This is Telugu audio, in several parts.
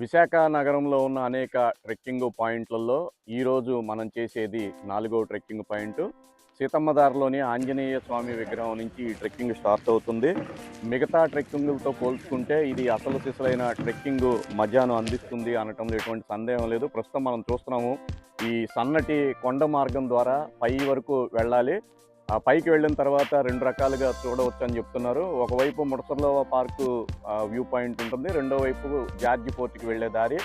విశాఖ నగరంలో ఉన్న అనేక ట్రెక్కింగ్ పాయింట్లలో ఈరోజు మనం చేసేది నాలుగో ట్రెక్కింగ్ పాయింట్. సీతమ్మదారిలోని ఆంజనేయ స్వామి విగ్రహం నుంచి ఈ ట్రెక్కింగ్ స్టార్ట్ అవుతుంది. మిగతా ట్రెక్కింగ్లతో పోల్చుకుంటే ఇది అసలు సిసలైన ట్రెక్కింగ్ మధ్యాహ్నం అందిస్తుంది అనటంలో ఎటువంటి సందేహం లేదు. ప్రస్తుతం మనం చూస్తున్నాము ఈ సన్నటి కొండ మార్గం ద్వారా పై వరకు వెళ్ళాలి. ఆ పైకి వెళ్ళిన తర్వాత రెండు రకాలుగా చూడవచ్చు అని చెప్తున్నారు. ఒకవైపు ముడసర్లో పార్కు వ్యూ పాయింట్ ఉంటుంది. రెండో వైపు జార్జి పోర్ట్కి వెళ్ళే దారి.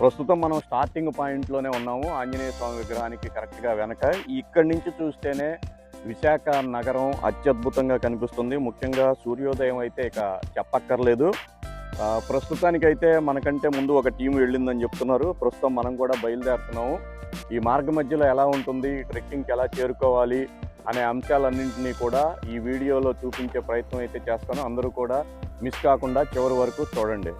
ప్రస్తుతం మనం స్టార్టింగ్ పాయింట్లోనే ఉన్నాము. ఆంజనేయ స్వామి విగ్రహానికి కరెక్ట్గా వెనక. ఇక్కడి నుంచి చూస్తేనే విశాఖ నగరం అత్యద్భుతంగా కనిపిస్తుంది. ముఖ్యంగా సూర్యోదయం అయితే ఇక చెప్పక్కర్లేదు. ప్రస్తుతానికైతే మనకంటే ముందు ఒక టీం వెళ్ళిందని చెప్తున్నారు. ప్రస్తుతం మనం కూడా బయలుదేరుతున్నాము. ఈ మార్గ మధ్యలో ఎలా ఉంటుంది? ట్రెక్కింగ్కి ఎలా చేరుకోవాలి? అనే అంశాలన్నింటినీ కూడా ఈ వీడియోలో చూపించే ప్రయత్నం అయితే చేస్తాను. అందరూ కూడా మిస్ కాకుండా చివరి వరకు చూడండి.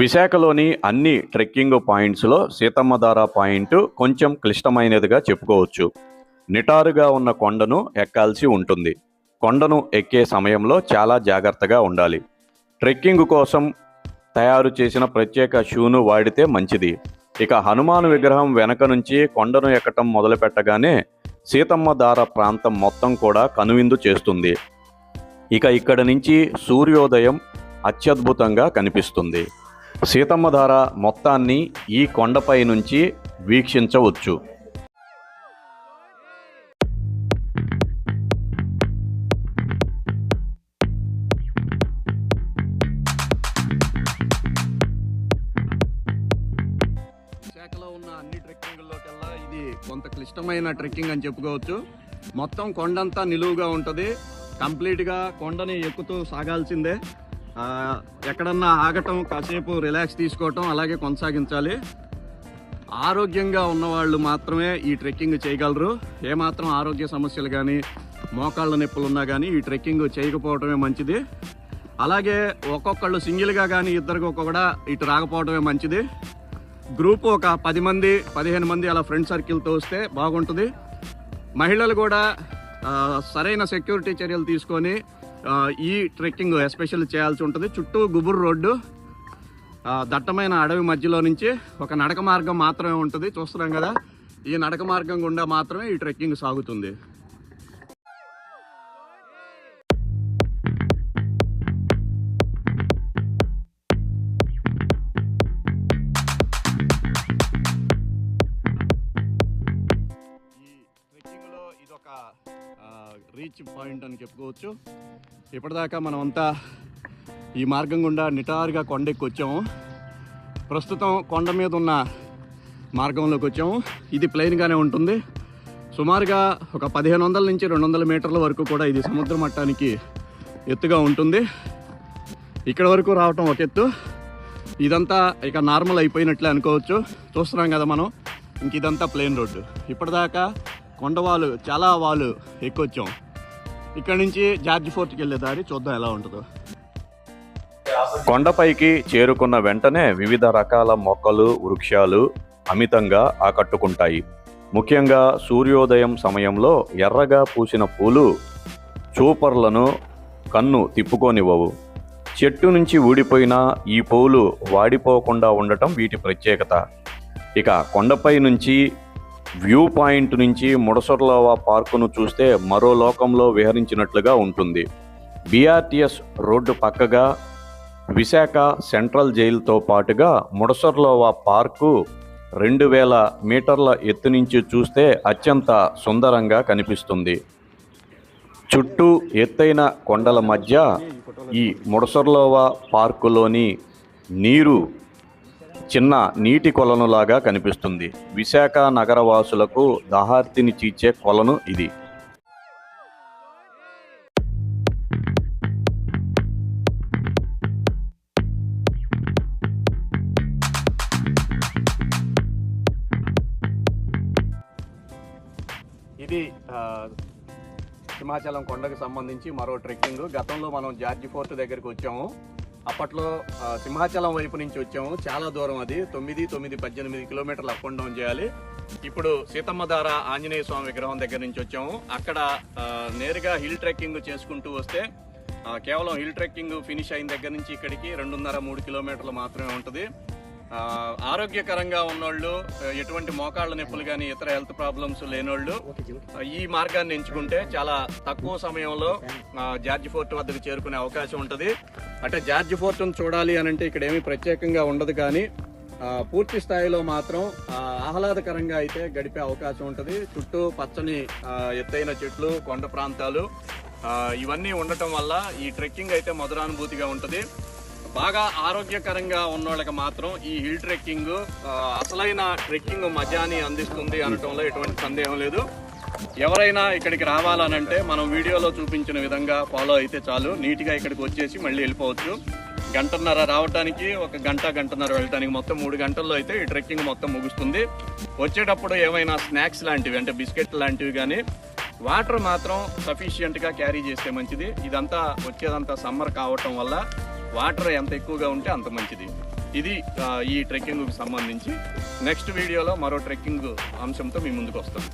విశాఖలోని అన్ని ట్రెక్కింగ్ పాయింట్స్లో సీతమ్మధార పాయింట్ కొంచెం క్లిష్టమైనదిగా చెప్పుకోవచ్చు. నిటారుగా ఉన్న కొండను ఎక్కాల్సి ఉంటుంది. కొండను ఎక్కే సమయంలో చాలా జాగ్రత్తగా ఉండాలి. ట్రెక్కింగ్ కోసం తయారు చేసిన ప్రత్యేక షూను వాడితే మంచిది. ఇక హనుమాన్ విగ్రహం వెనక నుంచి కొండను ఎక్కటం మొదలు పెట్టగానే సీతమ్మ దార ప్రాంతం మొత్తం కూడా కనువిందు చేస్తుంది. ఇక ఇక్కడ నుంచి సూర్యోదయం అత్యద్భుతంగా కనిపిస్తుంది. సీతమ్మ ధార మొత్తాన్ని ఈ కొండపై నుంచి వీక్షించవచ్చు. ఇది కొంత క్లిష్టమైన ట్రెక్కింగ్ అని చెప్పుకోవచ్చు. మొత్తం కొండంతా నిలువుగా ఉంటుంది. కంప్లీట్గా కొండని ఎక్కుతూ సాగాల్సిందే. ఎక్కడన్నా ఆగటం కాసేపు రిలాక్స్ తీసుకోవటం అలాగే కొనసాగించాలి. ఆరోగ్యంగా ఉన్నవాళ్ళు మాత్రమే ఈ ట్రెక్కింగ్ చేయగలరు. ఏమాత్రం ఆరోగ్య సమస్యలు కానీ మోకాళ్ళ నొప్పులు ఉన్నా కానీ ఈ ట్రెక్కింగ్ చేయకపోవటమే మంచిది. అలాగే ఒక్కొక్కళ్ళు సింగిల్గా కానీ ఇద్దరికి కూడా ఇటు రాకపోవడమే మంచిది. గ్రూప్ ఒక పది మంది పదిహేను మంది అలా ఫ్రెండ్ సర్కిల్తో వస్తే బాగుంటుంది. మహిళలు కూడా సరైన సెక్యూరిటీ చర్యలు తీసుకొని ఈ ట్రెక్కింగ్ ఎస్పెషల్ చేయాల్సి ఉంటుంది. చుట్టూ గుబురు రోడ్డు దట్టమైన అడవి మధ్యలో నుంచి ఒక నడక మార్గం మాత్రమే ఉంటుంది. చూస్తున్నాం కదా ఈ నడక మార్గం గుండా మాత్రమే ఈ ట్రెక్కింగ్ సాగుతుంది. ఒక రీచ్ పాయింట్ అని చెప్పుకోవచ్చు. ఇప్పటిదాకా మనం అంతా ఈ మార్గం గుండా నిటారుగా కొండెక్కి వచ్చాము ప్రస్తుతం కొండ మీద ఉన్న మార్గంలోకి వచ్చాము. ఇది ప్లెయిన్గానే ఉంటుంది. సుమారుగా ఒక పదిహేను వందల నుంచి రెండు వందల మీటర్ల వరకు కూడా ఇది సముద్ర మట్టానికి ఎత్తుగా ఉంటుంది. ఇక్కడ వరకు రావటం ఒక ఎత్తు. ఇదంతా ఇక నార్మల్ అయిపోయినట్లే అనుకోవచ్చు. చూస్తున్నాం కదా మనం. ఇంక ఇదంతా ప్లెయిన్ రోడ్డు ఇప్పటిదాకా కొండవాళ్ళు చాలా వాళ్ళు ఎక్కొచ్చాం ఇక్కడ నుంచి జార్జ్ ఫోర్ట్కి వెళ్ళే దారి చూద్దాం ఎలా ఉంటుందో. కొండపైకి చేరుకున్న వెంటనే వివిధ రకాల మొక్కలు వృక్షాలు అమితంగా ఆకట్టుకుంటాయి. ముఖ్యంగా సూర్యోదయం సమయంలో ఎర్రగా పూసిన పూలు చూపర్లను కన్ను తిప్పుకోనివ్వవు. చెట్టు నుంచి ఊడిపోయిన ఈ పూలు వాడిపోకుండా ఉండటం వీటి ప్రత్యేకత. ఇక కొండపై నుంచి వ్యూ పాయింట్ నుంచి ముడసర్లోవా పార్కును చూస్తే మరో లోకంలో విహరించినట్లుగా ఉంటుంది. బీఆర్టీఎస్ రోడ్డు పక్కగా విశాఖ సెంట్రల్ జైలుతో పాటుగా ముడసర్లోవా పార్కు రెండు వేల మీటర్ల ఎత్తు నుంచి చూస్తే అత్యంత సుందరంగా కనిపిస్తుంది. చుట్టూ ఎత్తైన కొండల మధ్య ఈ ముడసర్లోవా పార్కులోని నీరు చిన్న నీటి కొలనులాగా కనిపిస్తుంది. విశాఖ నగరవాసులకు దహార్తిని చీచే కొలను ఇది. ఇది హిమాచలం కొండకు సంబంధించి మరో ట్రెక్కింగ్. గతంలో మనం జార్జి ఫోర్ట్ దగ్గరికి వచ్చాము. అప్పట్లో సింహాచలం వైపు నుంచి వచ్చాము. చాలా దూరం అది. తొమ్మిది తొమ్మిది పద్దెనిమిది కిలోమీటర్లు అప్ అండ్ డౌన్ చేయాలి. ఇప్పుడు సీతమ్మధార ఆంజనేయ స్వామి విగ్రహం దగ్గర నుంచి వచ్చాము. అక్కడ నేరుగా హిల్ ట్రెక్కింగ్ చేసుకుంటూ వస్తే కేవలం హిల్ ట్రెక్కింగ్ ఫినిష్ అయిన దగ్గర నుంచి ఇక్కడికి రెండున్నర మూడు కిలోమీటర్లు మాత్రమే ఉంటుంది. ఆరోగ్యకరంగా ఉన్నోళ్ళు ఎటువంటి మోకాళ్ళ నొప్పులు కానీ ఇతర హెల్త్ ప్రాబ్లమ్స్ లేనోళ్ళు ఈ మార్గాన్ని ఎంచుకుంటే చాలా తక్కువ సమయంలో జార్జి ఫోర్ట్ వద్దకు చేరుకునే అవకాశం ఉంటుంది. అంటే జార్జి ఫోర్టన్ చూడాలి అని అంటే ఇక్కడ ఏమీ ప్రత్యేకంగా ఉండదు కానీ పూర్తి స్థాయిలో మాత్రం ఆహ్లాదకరంగా అయితే గడిపే అవకాశం ఉంటుంది. చుట్టూ పచ్చని ఎత్తైన చెట్లు కొండ ప్రాంతాలు ఇవన్నీ ఉండటం వల్ల ఈ ట్రెక్కింగ్ అయితే మధురానుభూతిగా ఉంటుంది. బాగా ఆరోగ్యకరంగా ఉన్నోళ్ళకి మాత్రం ఈ హిల్ ట్రెక్కింగ్ అసలైన ట్రెక్కింగ్ మజాని అందిస్తుంది అనటంలో ఎటువంటి సందేహం లేదు. ఎవరైనా ఇక్కడికి రావాలనంటే మనం వీడియోలో చూపించిన విధంగా ఫాలో అయితే చాలు. నీట్గా ఇక్కడికి వచ్చేసి మళ్ళీ వెళ్ళిపోవచ్చు. గంటన్నర రావడానికి ఒక గంట గంటన్నర వెళ్ళటానికి మొత్తం మూడు గంటల్లో అయితే ఈ ట్రెక్కింగ్ మొత్తం ముగుస్తుంది. వచ్చేటప్పుడు ఏమైనా స్నాక్స్ లాంటివి అంటే బిస్కెట్ లాంటివి కానీ వాటర్ మాత్రం సఫిషియెంట్గా క్యారీ చేస్తే మంచిది. ఇదంతా వచ్చేదంతా సమ్మర్ కావటం వల్ల వాటర్ ఎంత ఎక్కువగా ఉంటే అంత మంచిది. ఇది ఈ ట్రెక్కింగ్కి సంబంధించి. నెక్స్ట్ వీడియోలో మరో ట్రెక్కింగ్ అంశంతో మీ ముందుకు వస్తాం.